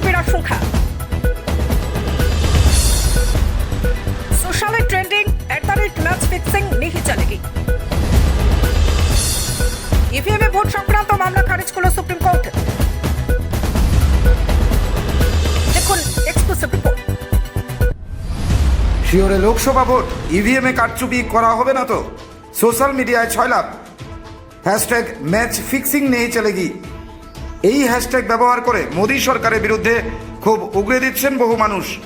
কারচুপির আশঙ্কা। সোশ্যালে trending at the rate match fixing নেহি চলেগি ইভিএমে ভোট সংক্রান্ত মামলা খারিজ করল সুপ্রিম কোর্ট। দেখুন এক্সক্লুসিভ রিপোর্ট। শিওরে লোকসভা ভোট, ইভিএমে কারচুপি করা হবে না তো? সোশ্যাল মিডিয়ায় ছয় লাভ হ্যাশট্যাগ ম্যাচ ফিক্সিং নেই চলেগি এই হ্যাশট্যাগ ব্যবহার করে মোদী সরকারের বিরুদ্ধে খুব উগরে দিচ্ছেন বহু মানুষ।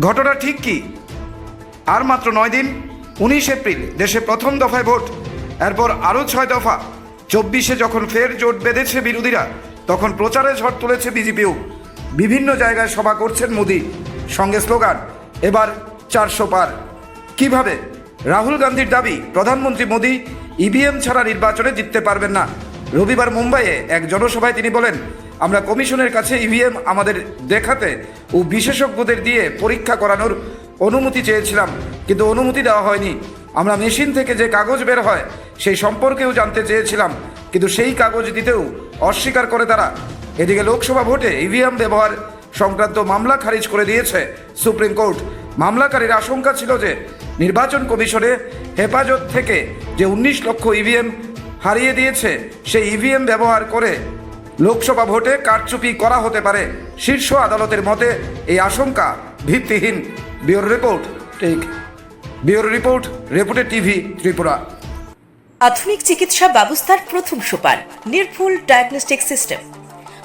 ঘটনা ঠিক কি? আর মাত্র নয় দিন, উনিশ এপ্রিল, দেশে প্রথম দফায় ভোট। এরপর আরও ছয় দফা। চব্বিশে যখন ফের জোট বেঁধেছে বিরোধীরা, তখন প্রচারে ঝড় তুলেছে বিজেপিও। বিভিন্ন জায়গায় সভা করছেন মোদি। সঙ্গে স্লোগান, এবার চারশো পার। কীভাবে? রাহুল গান্ধীর দাবি, প্রধানমন্ত্রী মোদি ইভিএম ছাড়া নির্বাচনে জিততে পারবেন না। রবিবার মুম্বাইয়ে এক জনসভায় তিনি বলেন, আমরা কমিশনের কাছে ইভিএম আমাদের দেখাতে ও বিশেষজ্ঞদের দিয়ে পরীক্ষা করানোর অনুমতি চেয়েছিলাম, কিন্তু অনুমতি দেওয়া হয়নি। আমরা মেশিন থেকে যে কাগজ বের হয়, সেই সম্পর্কেও জানতে চেয়েছিলাম, কিন্তু সেই কাগজ দিতেও অস্বীকার করে তারা। এদিকে লোকসভা ভোটে ইভিএম ব্যবহার সংক্রান্ত মামলা খারিজ করে দিয়েছে সুপ্রিম কোর্ট। মামলাকারীর আশঙ্কা ছিল যে, নির্বাচন কমিশনে হেফাজত থেকে যে উনিশ লক্ষ ইভিএম হারিয়ে দিয়েছে। সেই ইভিএম ব্যবহার করে লোকসভা ভোটে কারচুপি করা হতে পারে। শীর্ষ আদালতের মতে, এই আশঙ্কা ভিত্তিহীন। বিওর রিপোর্ট ঠিক বিওর রিপোর্ট রেপুটে টিভি, ত্রিপুরা। আধুনিক চিকিৎসা ব্যবস্থার প্রথম সোপান, নির্ভুল ডায়াগনস্টিক সিস্টেম।